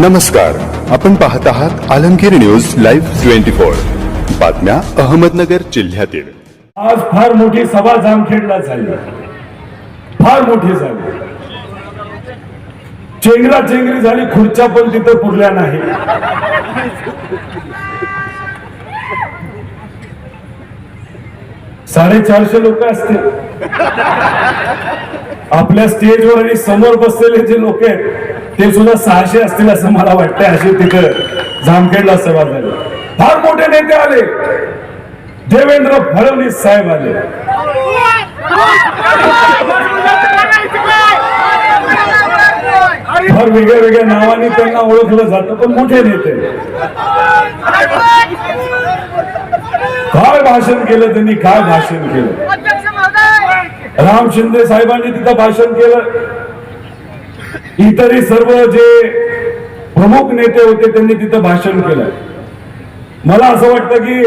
नमस्कार आपण पाहत आहात Alamgir news live twenty four. बातम्या अहमदनगर जिल्ह्यातील. आज फार मोठी सभा जामखेडला झाली. फार मोठी झाली. चेंगरा चेंगरी झाली खुर्च्या पण तिथे पुरल्या नाही. साडेचारशे लोक असतील. आपल्या स्टेजवर आणि समोर बसलेले जे लोक आहेत ते सुद्धा सहाशे असतील असं मला वाटतंय. असे तिथं जामखेडला सभा झाली. फार मोठे नेते आले. देवेंद्र फडणवीस साहेब आले. फार वेगळ्या वेगळ्या नावाने त्यांना ओळखलं जातं पण मोठे नेते. काय भाषण केलं त्यांनी? काय भाषण केलं? राम शिंदे साहेबांनी तिथं भाषण केलं. इतरही सर्व जे प्रमुख नेते होते त्यांनी तिथं भाषण केलं. मला असं वाटतं की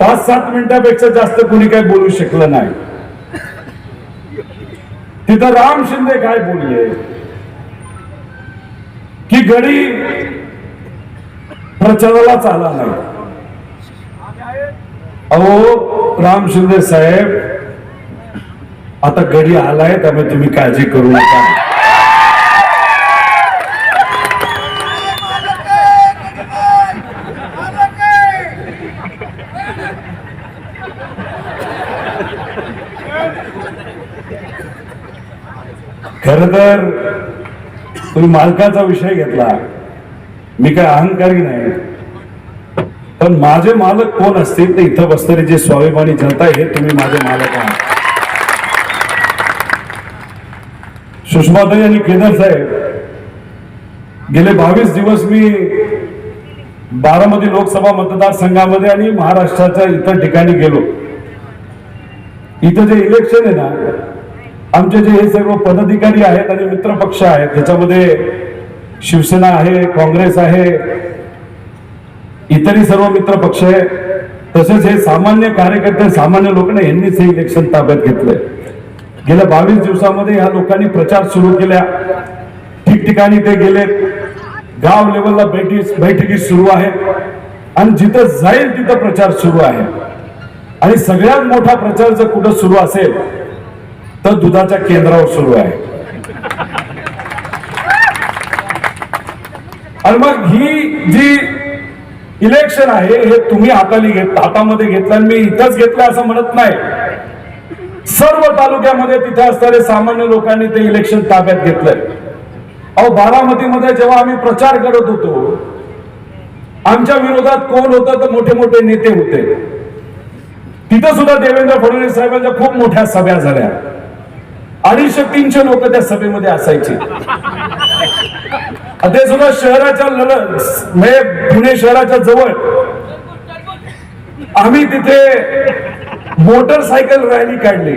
पाच सात मिनिटापेक्षा जास्त कुणी काही बोलू शकलं नाही. तिथं राम शिंदे काय बोलले? की गडी प्रचारालाच आला नाही. अहो राम शिंदे साहेब आता गडी आलाय त्यामुळे तुम्ही काळजी करू नका. खर तर तुम्ही मालकाचा विषय घेतला. मी काय अहंकारी नाही. पण माझे मालक कोण असतील ते इथं बसणारे जे स्वाभिमानी जनता आहे हे तुम्ही माझे मालक आहात. सुषमाताई आणि केदार साहेब गेले बावीस दिवस मी बारामती लोकसभा मतदारसंघामध्ये आणि महाराष्ट्राच्या इतर ठिकाणी गेलो. इथं जे इलेक्शन आहे ना आमचे जे हे सर्व पदाधिकारी आहेत आणि मित्र पक्ष आहेत त्याच्यामध्ये शिवसेना आहे काँग्रेस आहे इतरही सर्व मित्र पक्ष आहे. तसेच हे सामान्य कार्यकर्ते सामान्य लोक ना यांनीच हे इलेक्शन ताब्यात घेतलंय. गेल्या बावीस दिवसामध्ये ह्या लोकांनी प्रचार सुरू केल्या ठिकठिकाणी ते गेले गाव लेवलला बैठी बैठकी सुरू आहेत. आणि जिथं जाईल तिथं प्रचार सुरू आहे. आणि सगळ्यात मोठा प्रचार जर कुठं सुरू असेल तर दुधाच्या केंद्रावर सुरू आहे. आणि मग ही जी इलेक्शन आहे हे तुम्ही हाताली घेत हातामध्ये घेतलं आणि मी इथंच घेतलं असं म्हणत नाही. सर्व तालुक्यामध्ये तिथे असणारे सामान्य लोकांनी ते इलेक्शन ताब्यात घेतलंय. अहो बारामतीमध्ये जेव्हा आम्ही प्रचार करत होतो आमच्या विरोधात कोण होतं तर मोठे मोठे नेते होते. तिथं सुद्धा देवेंद्र फडणवीस साहेबांच्या खूप मोठ्या सभ्या झाल्या. अडीचशे तीनशे लोक त्या सभेमध्ये असायचे. ते सुद्धा शहराच्या लल म्हणजे पुणे शहराच्या जवळ. आम्ही तिथे मोटरसायकल रॅली काढली.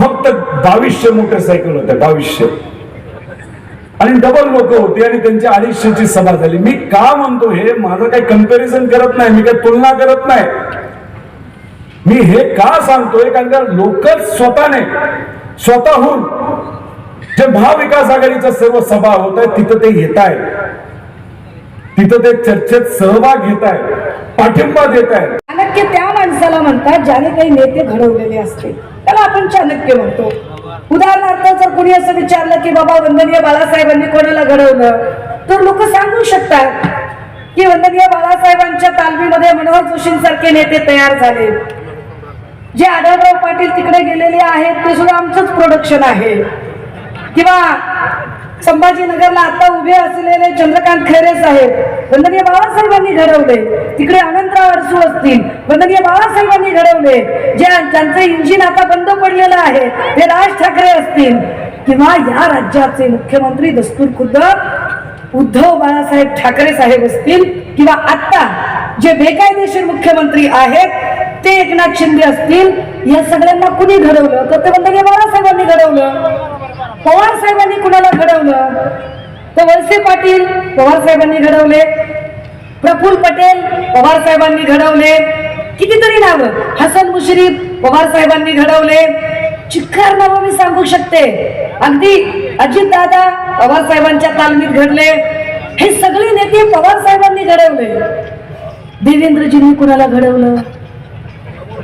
फक्त बावीसशे मोटरसायकल होत्या बावीसशे. आणि डबल लोक होती आणि त्यांची अडीचशेची सभा झाली. मी का म्हणतो हे? माझं काही कंपॅरिझन करत नाही मी काही तुलना करत नाही. मी हे का सांगतोय? कारण का लोकच स्वतःने स्वतःहून जे महाविकास आघाडीच्या सर्व सभा होत आहेत तिथं ते येत आहेत. तिथं ते चर्चेत सहभाग घेत आहेत पाठिंबा देत आहेत. चाणक्य त्या माणसाला म्हणतात ज्याने काही नेते घडवलेले असते त्याला आपण चाणक्य म्हणतो. उदाहरणार्थ जर कोणी असं विचारलं की बाबा वंदनीय बाळासाहेबांनी कोणाला घडवलं? तर लोक सांगू शकतात की वंदनीय बाळासाहेबांच्या तालमीमध्ये मनोहर जोशींसारखे नेते तयार झाले. जे आढळराव पाटील तिकडे गेलेले आहेत ते सुद्धा आमचंच प्रोडक्शन आहे. किंवा संभाजीनगरला आता उभे असलेले चंद्रकांत खैरे साहेब वंदनीय बाळासाहेबांनी घडवले. तिकडे अनंतराव अडसू असतील वंदनीय बाळासाहेबांनी घडवले. जे ज्यांचं इंजिन आता बंद पडलेलं आहे ते राज ठाकरे असतील. किंवा या राज्याचे मुख्यमंत्री दस्तूर खुद्द उद्धव बाळासाहेब ठाकरे साहेब असतील. किंवा आत्ता जे बेकायदेशीर मुख्यमंत्री आहेत ते एकनाथ शिंदे असतील या सगळ्यांना कुणी घडवलं? तर ते की बाळासाहेबांनी घडवलं. पवार साहेबांनी कुणाला घडवलं? तर वळसे पाटील पवार साहेबांनी घडवले. प्रफुल्ल पटेल पवार साहेबांनी घडवले. कितीतरी नावं. हसन मुश्रीफ पवार साहेबांनी घडवले. चिक्कार नावं मी सांगू शकते. अगदी अजित दादा पवार साहेबांच्या तालमीत घडले. हे सगळे नेते पवार साहेबांनी घडवले. देवेंद्रजींनी कुणाला घडवलं?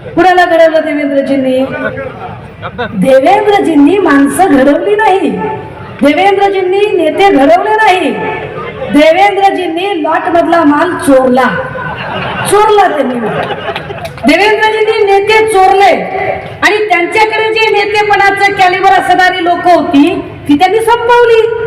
कुणाला घडवलं देवेंद्रजींनी? देवेंद्रजींनी माणसं घडवली नाही. देवेंद्रजींनी नेते घडवले नाही. देवेंद्रजींनी लॉट मधला माल चोरला. चोरला त्यांनी. देवेंद्रजींनी नेते चोरले. आणि त्यांच्याकडे जे नेतेपणाचं कॅलिबर असणारी लोक होती ती त्यांनी संपवली.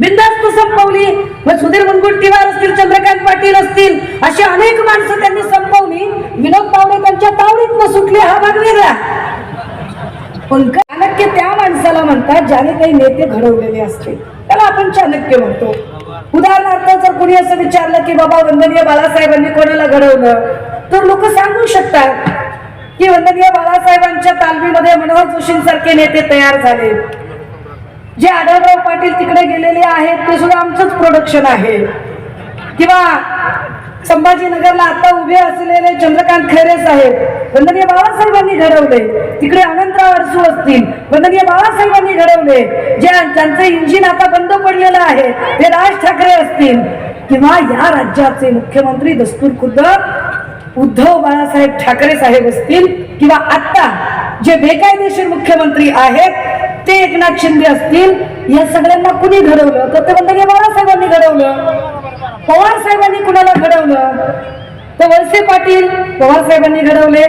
बिंदास्त संपवली. मग सुधीर मुनगुंटीवार असतील चंद्रकांत पाटील असतील अशी अनेक माणसं त्यांनी संपवली. विनोद तावडे त्यांच्या तावडीत सुटली हा भाग वेगळा. पण चाणक्य त्या माणसाला म्हणतात ज्याने काही नेते घडवलेले असते त्याला आपण चाणक्य म्हणतो. उदाहरणार्थ जर कोणी असं विचारलं की बाबा वंदनीय बाळासाहेबांनी कोणाला घडवलं? तर लोक सांगू शकतात की वंदनीय बाळासाहेबांच्या तालमीमध्ये मनोहर जोशींसारखे नेते तयार झाले. जे आढळराव पाटील तिकडे गेलेले आहेत ते सुद्धा आमचंच प्रोडक्शन आहे. किंवा संभाजीनगरला आता उभे असलेले चंद्रकांत खैरे साहेब वंदनीय बाळासाहेबांनी घडवले. तिकडे अनंतराव अडसू असतील वंदनीय बाळासाहेबांनी घडवले. जे ज्यांचं इंजिन आता बंद पडलेलं आहे ते राज ठाकरे असतील. किंवा या राज्याचे मुख्यमंत्री दस्तूर खुद्द उद्धव बाळासाहेब ठाकरे साहेब असतील. किंवा आत्ता जे बेकायदेशीर मुख्यमंत्री आहेत ते एकनाथ शिंदे असतील या सगळ्यांना कुणी घडवलं? तर ते वंदनीय बाळासाहेबांनी घडवलं. पवार साहेबांनी कुणाला घडवलं? तर वळसे पाटील पवार साहेबांनी घडवले.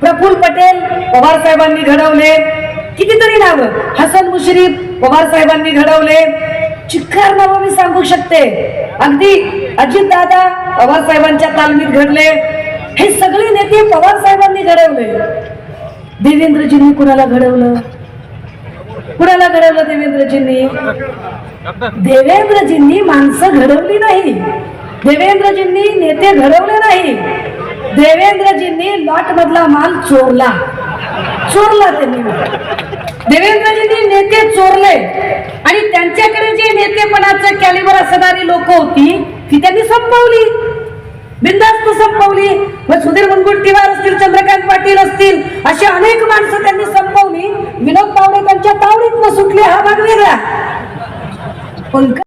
प्रफुल्ल पटेल पवार साहेबांनी घडवले. कितीतरी नावं. हसन मुश्रीफ पवार साहेबांनी घडवले. चिक्कार नावं मी सांगू शकते. अगदी अजित दादा पवार साहेबांच्या तालमीत घडले. हे सगळे नेते पवार साहेबांनी घडवले. देवेंद्रजींनी कुणाला घडवलं? कुणाला घडवलं देवेंद्रजींनी? देवेंद्रजींनी माणसं घडवली नाही. देवेंद्रजींनी नेते घडवले नाही. देवेंद्रजींनी लॉट मधला माल चोरला. चोरला त्यांनी. देवेंद्रजींनी नेते चोरले. आणि त्यांच्याकडे जे नेतेपणाचं कॅलिबर असणारी लोक होती ती त्यांनी संपवली. बिंदास्त संपवली. मग सुधीर मुनगंटीवार असतील चंद्रकांत पाटील असतील अशी अनेक माणसं त्यांनी संपवली. विनोद पावडेकरच्या तावडीत न सुटले हा भाग वेगळा. पण